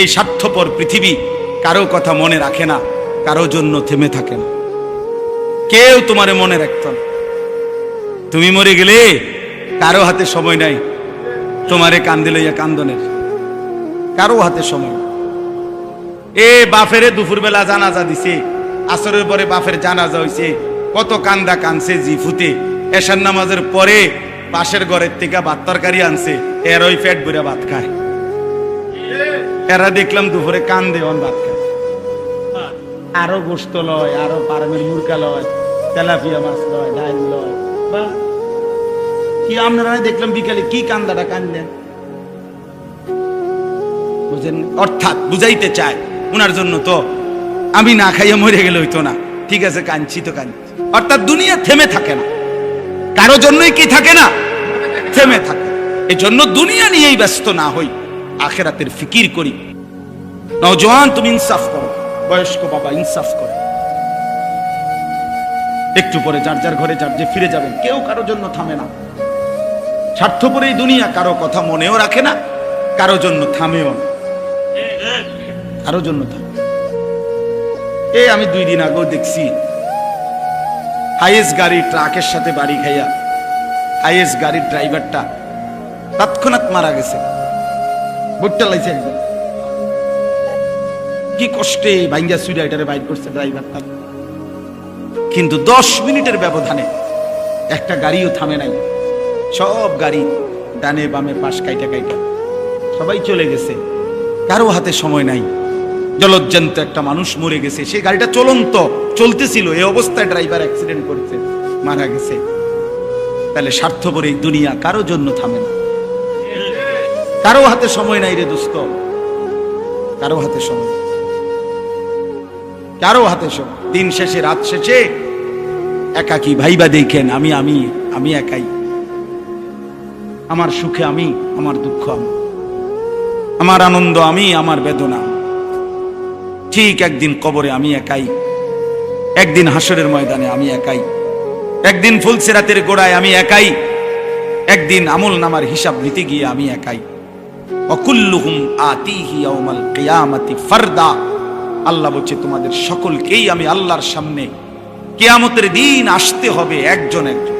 এই স্বার্থপর পৃথিবী কারও কথা মনে রাখে না, কারও জন্য থেমে থাকে না। কেউ তোমারে মনে রাখত না। তুমি মরে গেলে কারও হাতে সময় নাই, তোমারে কান্দে লইয়া কান্দনের কারও হাতে সময়। এ বাফেরে দুপুরবেলা জানাজা দিছে, আসরের পরে বাফের জানাজা হইছে, কত কান্দা কানছে জি ফুতে। এশার নামাজের পরে পাশের ঘরের থেকে ভাত তরকারি আনছে এর ওই পেট ভাত খায়। এরা দেখলাম দুপুরে কান অন ভাত আরও গোস্ত লয়, আরও পারমের মুরকা লয়, তেলাপিয়া মাছ লয় ডাল লয়। বাহ। কি আপনারা দেখলাম বিকালে কি কান্দাটা কান্দেন? বুঝেন, অর্থাৎ বুঝাইতে চায় ওনার জন্য তো আমি না খাইয়া মরে গেলে হইতো না। ঠিক আছে, কাঁদছি তো কাঁদছি। অর্থাৎ দুনিয়া থেমে থাকে না। কারও জন্যই কি থাকে না? থেমে থাকে। এই জন্য দুনিয়া নিয়েই ব্যস্ত না হই। আখেরাতের ফিকির করি। নওজোয়ান, তুমি ইনসাফ করো। বয়স্ক বাবা ইনসাফ করো। একটু পরে যার যার ঘরে যার যে ফিরে যাবেন, কেউ কারও জন্য থামে না। স্বার্থপর এই দুনিয়া কারও কথা মনেও রাখে না, কারও জন্য থামেও না। কারও জন্য থামে এই আমি দুই দিন আগেও দেখছি। হাইয়েস্ট গাড়ি ট্রাকের সাথে বাড়ি খাইয়া, হাইয়েস্ট গাড়ির ড্রাইভারটা তৎক্ষণাৎ মারা গেছে। বুটটা লাইছে। কি কষ্টে ভাঙ্গা সুইডাইটারে বাইর করছে ড্রাইভারটা। কিন্তু দশ মিনিটের ব্যবধানে একটা গাড়িও থামে নাই। সব গাড়ি ডানে বামে পাশ কাইটা কাইটা। সবাই চলে গেছে। কারও হাতে সময় নাই। জলজ্জান্ত একটা মানুষ মরে গেছে। সেই গাড়িটা চলন্ত, চলতেছিল। এই অবস্থায় ড্রাইভার অ্যাক্সিডেন্ট করেছে, মারা গেছে। তাহলে স্বার্থপর এই দুনিয়া কারও জন্য থামে না। কারও হাতে সময় নাই রে দোস্ত। কারও হাতে সময়। কারও হাতে সময়। দিন শেষে, রাত শেষে একাকি ভাইবা দেখেন, আমি আমি আমি একাই। আমার সুখে আমি, আমার দুঃখ আমি। আমার আনন্দ আমি, আমার বেদনা ঠিক একদিন কবরে আমি একাই। একদিন হাসরের ময়দানে আমি একাই। একদিন ফুলসেরাতের গোড়ায় আমি একাই। একদিন আমল নামার হিসাব নিতে গিয়ে আমি একাই। অকুল্লুহুম আতিহি আল্লাহ তোমাদের সকলকেই আমি আল্লাহর সামনে কেয়ামতের দিন আসতে হবে একজন একজন।